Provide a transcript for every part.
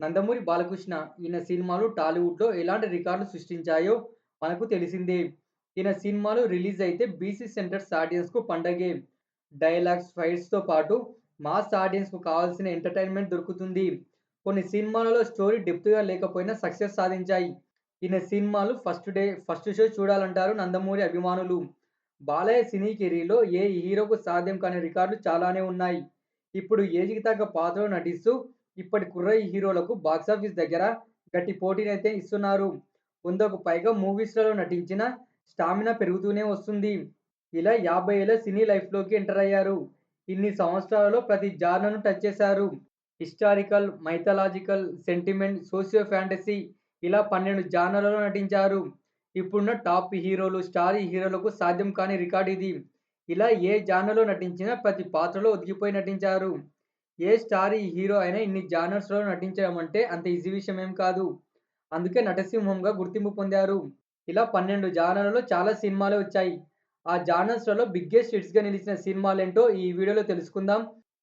నందమూరి బాలకృష్ణ ఈయన సినిమాలు టాలీవుడ్‌లో ఎలాంటి రికార్డులు సృష్టించాయో మనకు తెలిసిందే. ఈయన సినిమాలు రిలీజ్ అయితే బీసీ సెంటర్స్ ఆడియన్స్‌కు పండగే. డైలాగ్స్, ఫైట్స్‌తో పాటు మాస్ ఆడియన్స్‌కు కావాల్సిన ఎంటర్‌టైన్‌మెంట్ దొరుకుతుంది. కొన్ని సినిమాలలో స్టోరీ డెప్త్‌గా లేకపోయినా సక్సెస్ సాధించాయి. ఈయన సినిమాలు ఫస్ట్ డే, ఫస్ట్ షో చూడాలంటారు నందమూరి అభిమానులు. బాలయ్య సినీ కెరీర్‌లో ఏ హీరోకు సాధ్యం కాని రికార్డులు చాలానే ఉన్నాయి. ఇప్పుడు ఏజికి తగ్గ పాత్రలో నటిస్తూ ఇప్పటి కుర్ర హీరోలకు బాక్సాఫీస్ దగ్గర గట్టి పోటీనైతే ఇస్తున్నారు. వందకు పైగా మూవీస్‌లలో నటించిన స్టామినా పెరుగుతూనే వస్తుంది. ఇలా యాభై ఏళ్ళ సినీ లైఫ్‌లోకి ఎంటర్ అయ్యారు ఇన్ని సంవత్సరాలలో ప్రతి జానర్‌ను టచ్ చేశారు. Historical, mythological, sentiment, socio fantasy ఇలా 12 జానర్లలో నటించారు. ఇప్పుడున్న టాప్ హీరోలు, స్టార్ హీరోలకు సాధ్యం కాని రికార్డ్ ఇది. ఇలా ఏ జానర్‌లో నటించినా ప్రతి పాత్రలో ఒదిగిపోయి నటించారు. ఏ స్టార్ ఈ హీరో అయినా ఇన్ని జానర్స్‌లో నటించడం అంటే అంత ఈజీ విషయం ఏం కాదు. అందుకే నటసింహంగా గుర్తింపు పొందారు. ఇలా 12 జానర్లలో చాలా సినిమాలు వచ్చాయి. ఆ జానర్స్‌లలో బిగ్గెస్ట్ హిట్స్‌గా నిలిచిన సినిమాలేంటో ఈ వీడియోలో తెలుసుకుందాం.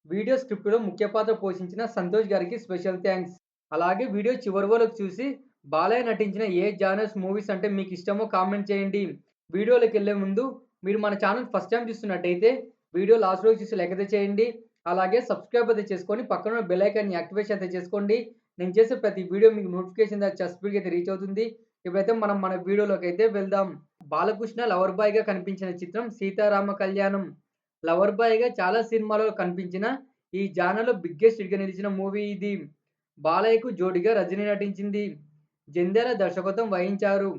వీడియో స్క్రిప్ట్‌లో ముఖ్య పాత్ర పోషించిన సంతోష్ గారికి స్పెషల్ థ్యాంక్స్ అలాగే వీడియో చివరి వరకు చూసి బాలయ్య నటించిన ఏ జానర్స్ మూవీస్ అంటే మీకు ఇష్టమో కామెంట్ చేయండి. వీడియోలోకి వెళ్ళే ముందు మీరు మన ఛానల్ ఫస్ట్ టైం చూస్తున్నట్టయితే వీడియో లాస్ట్ రోజు చూసి లెక్కత చేయండి. అలాగే సబ్స్క్రైబ్ అయితే చేసుకొని పక్కన బెల్ ఐకాన్‌ని యాక్టివేషన్ అయితే చేసుకోండి. నేను చేసే ప్రతి వీడియో మీకు నోటిఫికేషన్ ద్వారా స్పీడ్‌గా అయితే రీచ్ అవుతుంది. ఇప్పుడైతే మనం మన వీడియోలోకి అయితే వెళ్దాం. బాలకృష్ణ లవర్ బాయ్‌గా కనిపించిన చిత్రం 'సీతారామ కళ్యాణం'. లవర్ బాయ్‌గా చాలా సినిమాలలో కనిపించిన ఈ జానర్‌లో బిగ్గెస్ట్ హిట్‌గా నిలిచిన మూవీ ఇది. బాలయ్యకు జోడిగా రజనీ నటించింది. జంధ్యాల దర్శకత్వం వహించారు.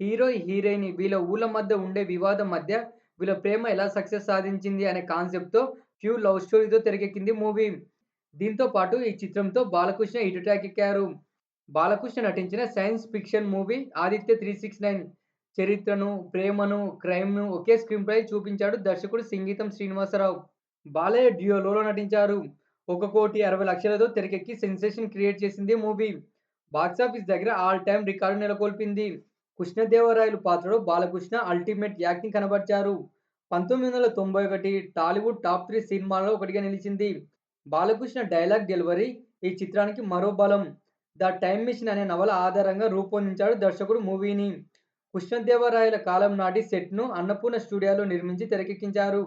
హీరో, హీరోయిన్ వీళ్ళ ఊళ్ళ మధ్య ఉండే వివాదం మధ్య వీళ్ళ ప్రేమ ఎలా సక్సెస్ సాధించింది అనే కాన్సెప్ట్‌తో ప్యూర్ లవ్ స్టోరీతో తెరకెక్కింది మూవీ. దీంతో పాటు ఈ చిత్రంతో బాలకృష్ణ హిట్ ఎక్కారు. బాలకృష్ణ నటించిన science fiction movie 'Aditya three six nine'. చరిత్రను, ప్రేమను, క్రైమ్‌ను ఒకే స్క్రీన్‌పై చూపించాడు దర్శకుడు సంగీతం శ్రీనివాసరావు. బాలయ్య డ్యూలోలో నటించారు. 1,60,00,000తో తెరకెక్కి సెన్సేషన్ క్రియేట్ చేసింది మూవీ. బాక్సాఫీస్ దగ్గర ఆల్ టైమ్ రికార్డు నెలకొల్పింది. కృష్ణదేవరాయలు పాత్రలో బాలకృష్ణ అల్టిమేట్ యాక్టింగ్ కనబర్చారు. 1991 టాలీవుడ్ టాప్ త్రీ సినిమాలలో ఒకటిగా నిలిచింది. బాలకృష్ణ డైలాగ్ డెలివరీ ఈ చిత్రానికి మరో బలం. 'ద టైమ్ మిషన్ అనే నవల ఆధారంగా రూపొందించాడు దర్శకుడు మూవీని. కృష్ణదేవరాయల కాలం నాటి సెట్‌ను అన్నపూర్ణ స్టూడియోలో నిర్మించి తెరకెక్కించారు.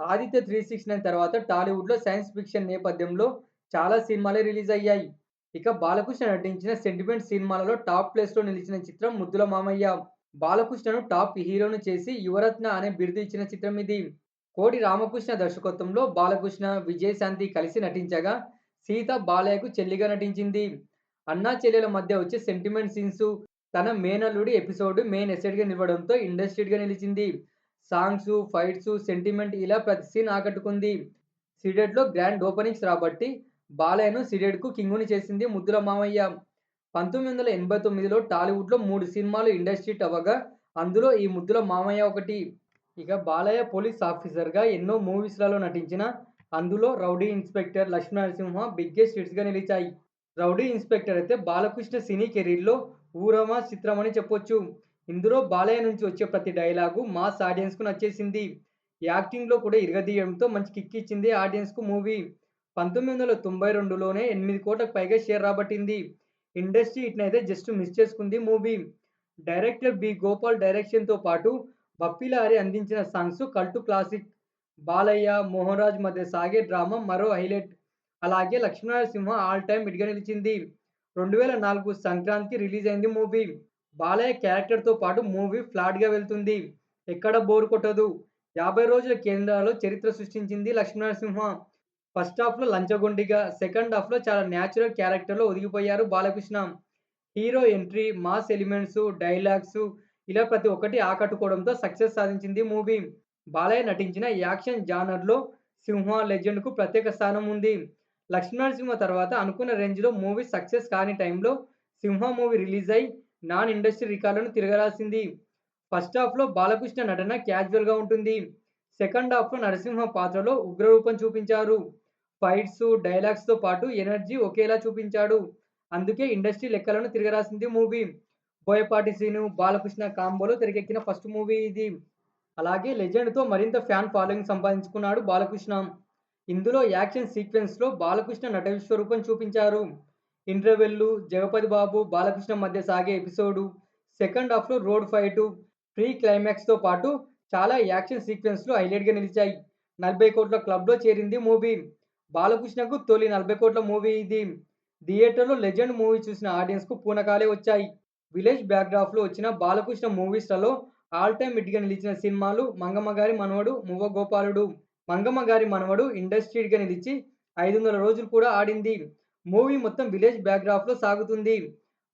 'ఆదిత్య త్రీ సిక్స్ నైన్' తర్వాత టాలీవుడ్‌లో సైన్స్ ఫిక్షన్ నేపథ్యంలో చాలా సినిమాలే రిలీజ్ అయ్యాయి. ఇక బాలకృష్ణ నటించిన సెంటిమెంట్ సినిమాలలో టాప్ ప్లేస్‌లో నిలిచిన చిత్రం 'ముద్దుల మామయ్య'. బాలకృష్ణను టాప్ హీరోను చేసి యువరత్న అనే బిరుదు ఇచ్చిన చిత్రం ఇది. కోడి రామకృష్ణ దర్శకత్వంలో బాలకృష్ణ, విజయశాంతి కలిసి నటించగా సీత బాలయ్యకు చెల్లిగా నటించింది. అన్నా చెల్లెల మధ్య వచ్చే సెంటిమెంట్ సీన్స్, తన మేనల్లుడి ఎపిసోడ్ మెయిన్ ఎసెట్‌గా నిలవడంతో ఇండస్ట్రీడ్గా నిలిచింది. సాంగ్స్, ఫైట్స్, సెంటిమెంట్ ఇలా ప్రతి సీన్ ఆకట్టుకుంది. సిడెడ్లో గ్రాండ్ ఓపెనింగ్స్ రాబట్టి బాలయ్యను సిడెడ్కు కింగుని చేసింది 'ముద్దుల మామయ్య'. 1989లో టాలీవుడ్‌లో మూడు సినిమాలు ఇండస్ట్రీ అవ్వగా అందులో ఈ 'ముద్దుల మామయ్య' ఒకటి. ఇక బాలయ్య పోలీస్ ఆఫీసర్‌గా ఎన్నో మూవీస్‌లలో నటించిన అందులో 'రౌడీ ఇన్స్‌పెక్టర్', 'లక్ష్మీనరసింహ' బిగ్గెస్ట్ హిట్స్‌గా నిలిచాయి. 'రౌడీ ఇన్స్‌పెక్టర్' అయితే బాలకృష్ణ సినీ కెరీర్‌లో ఊరమా చిత్రం అని చెప్పొచ్చు. ఇందులో బాలయ్య నుంచి వచ్చే ప్రతి డైలాగు మాస్ ఆడియన్స్‌కు నచ్చేసింది. యాక్టింగ్‌లో కూడా ఇరగదీయడంతో మంచి కిక్ ఇచ్చింది ఆడియన్స్‌కు మూవీ. 1992లోనే ఎనిమిది కోట్లకు పైగా షేర్ రాబట్టింది. ఇండస్ట్రీ ఇట్నైతే జస్ట్ మిస్ చేసుకుంది మూవీ. Director B. గోపాల్ డైరెక్షన్‌తో పాటు బప్పిలారి అందించిన songs cult classic. Balayya, Mohanraj మధ్య సాగే డ్రామా మరో హైలైట్. అలాగే 'లక్ష్మీనరసింహ' ఆల్ టైమ్ ఇటుగా నిలిచింది. 2004 సంక్రాంతికి రిలీజ్ అయింది మూవీ. బాలయ్య క్యారెక్టర్‌తో పాటు మూవీ ఫ్లాట్‌గా వెళ్తుంది. ఎక్కడ బోరు కొట్టదు. 50 రోజుల కేంద్రాలో చరిత్ర సృష్టించింది 'లక్ష్మీనరసింహ'. ఫస్ట్ హాఫ్‌లో లంచగొండిగా, సెకండ్ హాఫ్‌లో చాలా న్యాచురల్ క్యారెక్టర్‌లో ఒదిగిపోయారు Balakrishna. Hero entry, mass elements, dialogues ఇలా ప్రతి ఒక్కటి ఆకట్టుకోవడంతో సక్సెస్ సాధించింది మూవీ. బాలయ్య నటించిన యాక్షన్ జానర్‌లో 'సింహ', 'లెజెండ్'కు ప్రత్యేక స్థానం ఉంది. 'లక్ష్మీనరసింహ' తర్వాత అనుకున్న రేంజ్‌లో మూవీ సక్సెస్ కాని టైంలో 'సింహ' మూవీ రిలీజ్ అయి నాన్ ఇండస్ట్రీ రికార్డులను తిరగరాసింది. ఫస్ట్ హాఫ్‌లో బాలకృష్ణ నటన క్యాజువల్‌గా ఉంటుంది. సెకండ్ హాఫ్‌లో నరసింహ పాత్రలో ఉగ్రరూపం చూపించారు. ఫైట్స్, డైలాగ్స్‌తో పాటు ఎనర్జీ ఒకేలా చూపించాడు. అందుకే ఇండస్ట్రీ లెక్కలను తిరగరాసింది మూవీ. బోయపాటి శ్రీను, బాలకృష్ణ కాంబోలో తెరకెక్కిన ఫస్ట్ మూవీ ఇది. అలాగే 'లెజెండ్'తో మరింత ఫ్యాన్ ఫాలోయింగ్ సంపాదించుకున్నాడు బాలకృష్ణ. ఇందులో యాక్షన్ సీక్వెన్స్‌లో బాలకృష్ణ నట విశ్వరూపం చూపించారు. ఇంటర్వెల్లు, జగపతి బాబు, బాలకృష్ణ మధ్య సాగే ఎపిసోడు, సెకండ్ హాఫ్‌లో రోడ్ ఫైటు, ప్రీ క్లైమాక్స్‌తో పాటు చాలా యాక్షన్ సీక్వెన్స్‌లు హైలైట్‌గా నిలిచాయి. నలభై కోట్ల క్లబ్‌లో చేరింది మూవీ. బాలకృష్ణకు తొలి నలభై కోట్ల మూవీ ఇది. థియేటర్‌లో 'లెజెండ్' మూవీ చూసిన ఆడియన్స్‌కు పూనకాలే వచ్చాయి. విలేజ్ బ్యాక్డ్రాఫ్లో వచ్చిన బాలకృష్ణ మూవీస్‌లలో ఆల్ టైమ్ హిట్‌గా నిలిచిన సినిమాలు 'మంగమ్మ గారి మనవడు', 'మువ్వ గోపాలుడు'. 'మంగమ్మ గారి మనవడు' ఇండస్ట్రీడ్గా నిలిచి ఐదు వందల రోజులు కూడా ఆడింది. మూవీ మొత్తం విలేజ్ బ్యాక్డ్రాఫ్లో సాగుతుంది.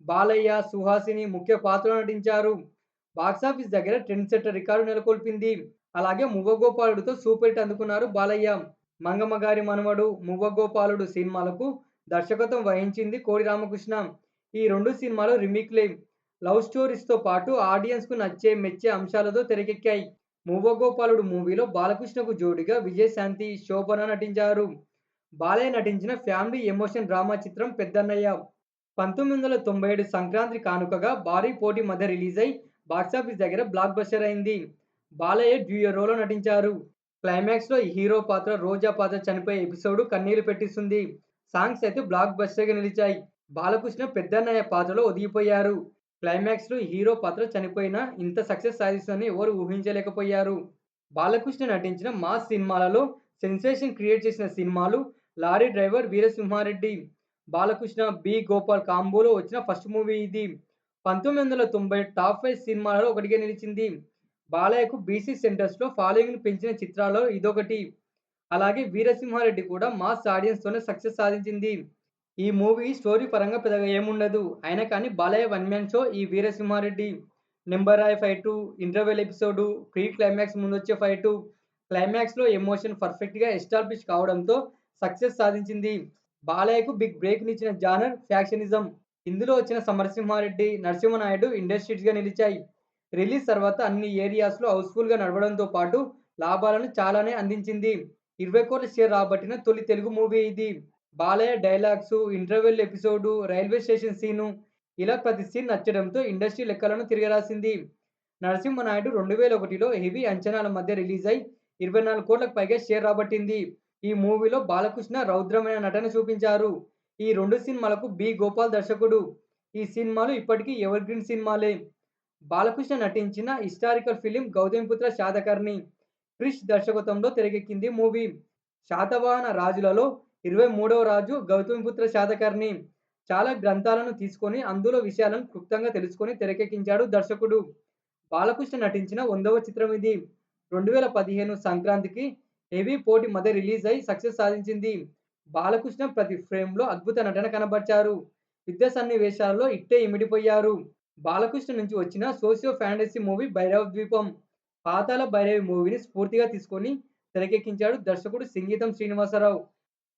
బాలయ్య, సుహాసిని ముఖ్య పాత్రలో నటించారు. బాక్సాఫీస్ దగ్గర ట్రెండ్ సెట్టర్ రికార్డు నెలకొల్పింది. అలాగే మువ్వగోపాలుడితో సూపర్ హిట్ అందుకున్నారు బాలయ్య. 'మంగమ్మ గారి మనవడు', మువ్వగోపాలుడు సినిమాలకు దర్శకత్వం వహించింది కోడి రామకృష్ణ. ఈ రెండు సినిమాలు రిమిక్లే లవ్ స్టోరీస్‌తో పాటు ఆడియన్స్‌కు నచ్చే, మెచ్చే అంశాలతో తెరకెక్కాయి. మువ్వగోపాలుడు మూవీలో బాలకృష్ణకు జోడిగా విజయశాంతి, శోభన నటించారు. బాలయ్య నటించిన ఫ్యామిలీ ఎమోషన్ డ్రామా చిత్రం 'పెద్దన్నయ్య'. 1997 సంక్రాంతి కానుకగా భారీ పోటీ మధ్య రిలీజ్ అయి బాక్సాఫీస్ దగ్గర బ్లాక్ బస్టర్ అయింది. బాలయ్య డ్యూయో రోలో నటించారు. క్లైమాక్స్‌లో హీరో పాత్ర రోజా పాత్ర చనిపోయే ఎపిసోడ్ కన్నీళ్ళు పెట్టిస్తుంది. సాంగ్స్ అయితే బ్లాక్ బస్టర్‌గా నిలిచాయి. బాలకృష్ణ పెద్దన్నయ్య పాత్రలో ఒదిగిపోయారు. క్లైమాక్స్‌లో హీరో పాత్ర చనిపోయినా ఇంత సక్సెస్ సాధిస్తుందని ఎవరు ఊహించలేకపోయారు. బాలకృష్ణ నటించిన మాస్ సినిమాలలో సెన్సేషన్ క్రియేట్ చేసిన సినిమాలు 'lorry driver', 'Veerasimhareddy'. Balakrishna, B. Gopal కాంబోలో వచ్చిన ఫస్ట్ మూవీ ఇది. 1990 టాప్ ఫైవ్ సినిమాలలో ఒకటిగా నిలిచింది. బాలయ్యకు బీసీ సెంటర్స్‌లో ఫాలోయింగ్‌ను పెంచిన చిత్రాల్లో ఇదొకటి. అలాగే 'వీరసింహారెడ్డి' కూడా మాస్ ఆడియన్స్‌తోనే సక్సెస్ సాధించింది. ఈ మూవీ స్టోరీ పరంగా పెద్దగా ఏముండదు. అయినా కానీ బాలయ్య వన్ మ్యాన్ షో ఈ 'Veerasimha Reddy'. Number I fight, interval episode, pre climax ముందొచ్చే fight, క్లైమాక్స్‌లో ఎమోషన్ పర్ఫెక్ట్‌గా ఎస్టాబ్లిష్ కావడంతో సక్సెస్ సాధించింది. బాలయ్యకు బిగ్ బ్రేక్‌నిచ్చిన జానర్ ఫ్యాక్షనిజం. ఇందులో వచ్చిన 'సమరసింహారెడ్డి', నరసింహనాయుడు ఇండస్ట్రీస్గా నిలిచాయి. రిలీజ్ తర్వాత అన్ని ఏరియాస్‌లో హౌస్‌ఫుల్‌గా నడవడంతో పాటు లాభాలను చాలానే అందించింది. 20 కోట్ల షేర్ రాబట్టిన తొలి తెలుగు మూవీ ఇది. Balayya dialogues, interval episode, railway station scene ఇలా ప్రతి సీన్ నచ్చడంతో ఇండస్ట్రీ లెక్కలను తిరగరాసింది. 'నరసింహానాయుడు' 2001లో హెవీ అంచనాల మధ్య రిలీజై 24 కోట్లకు పైగా షేర్ రాబట్టింది. ఈ మూవీలో బాలకృష్ణ రౌద్రమైన నటన చూపించారు. ఈ రెండు సినిమాలకు బి. గోపాల్ దర్శకుడు. ఈ సినిమాలు ఇప్పటికీ ఎవర్ గ్రీన్ సినిమాలే. బాలకృష్ణ నటించిన హిస్టారికల్ ఫిలిం 'గౌతమిపుత్ర శాతకర్ణి'. క్రిష్ దర్శకత్వంలో తెరకెక్కింది మూవీ. శాతవాహన రాజులలో 23వ రాజు గౌతమిపుత్ర శాతకర్ణి. చాలా గ్రంథాలను తీసుకొని అందులో విషయాలను క్లుప్తంగా తెలుసుకొని తెరకెక్కించాడు దర్శకుడు. బాలకృష్ణ నటించిన వందవ చిత్రం ఇది. 2015 సంక్రాంతికి హెవీ పోటీ మధ్య రిలీజ్ అయి సక్సెస్ సాధించింది. బాలకృష్ణ ప్రతి ఫ్రేమ్‌లో అద్భుత నటన కనబర్చారు. యుద్ధ సన్నివేశాల్లో ఇట్టే ఇమిడిపోయారు. బాలకృష్ణ నుంచి వచ్చిన సోషియో ఫ్యాంటసీ మూవీ 'భైరవ ద్వీపం'. పాతాల భైరవి' మూవీని స్ఫూర్తిగా తీసుకొని తెరకెక్కించాడు దర్శకుడు సంగీతం శ్రీనివాసరావు.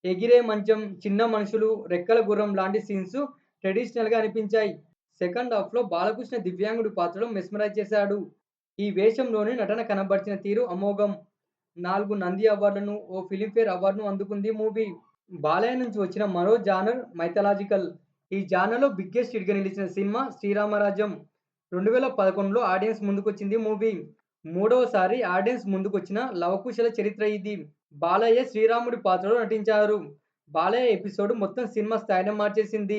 ఎగిరే మంచం, చిన్న మనుషులు, రెక్కల గుర్రం లాంటి సీన్స్ ట్రెడిషనల్‌గా అనిపించాయి. సెకండ్ హాఫ్‌లో బాలకృష్ణ దివ్యాంగుడి పాత్రలో మెస్మరైజ్ చేశాడు. ఈ వేషంలోని నటన కనబర్చిన తీరు అమోఘం. నాలుగు నంది అవార్డులను, ఓ ఫిలింఫేర్ అవార్డును అందుకుంది మూవీ. బాలయ్య నుంచి వచ్చిన మరో జానర్ మైథలాజికల్. ఈ జానర్‌లో బిగ్గెస్ట్ హిట్‌గా నిలిచిన సినిమా 'శ్రీరామరాజ్యం'. 2011లో ఆడియన్స్ ముందుకొచ్చింది మూవీ. మూడవసారి ఆడియన్స్ ముందుకొచ్చిన లవకుశల చరిత్ర ఇది. బాలయ్య శ్రీరాముడి పాత్రలో నటించారు. బాలయ్య ఎపిసోడ్ మొత్తం సినిమా స్థాయిని మార్చేసింది.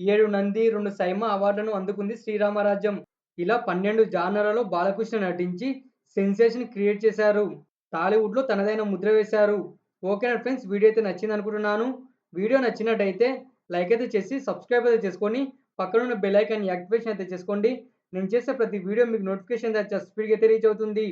ఏడు నంది, రెండు సైమ అవార్డులను అందుకుంది 'శ్రీరామరాజ్యం'. ఇలా 12 జానర్లలో బాలకృష్ణ నటించి సెన్సేషన్ క్రియేట్ చేశారు. టాలీవుడ్‌లో తనదైన ముద్ర వేశారు. ఓకేనా ఫ్రెండ్స్ వీడియో అయితే నచ్చింది అనుకుంటున్నాను వీడియో నచ్చినట్టయితే లైక్ అయితే చేసి సబ్స్క్రైబ్ అయితే చేసుకొని పక్కనున్న బెల్ ఐకాన్ యాక్టివేషన్ అయితే చేసుకోండి. నేను చేసే ప్రతి వీడియో మీకు నోటిఫికేషన్ స్పీడ్‌గా అయితే రీచ్ అవుతుంది.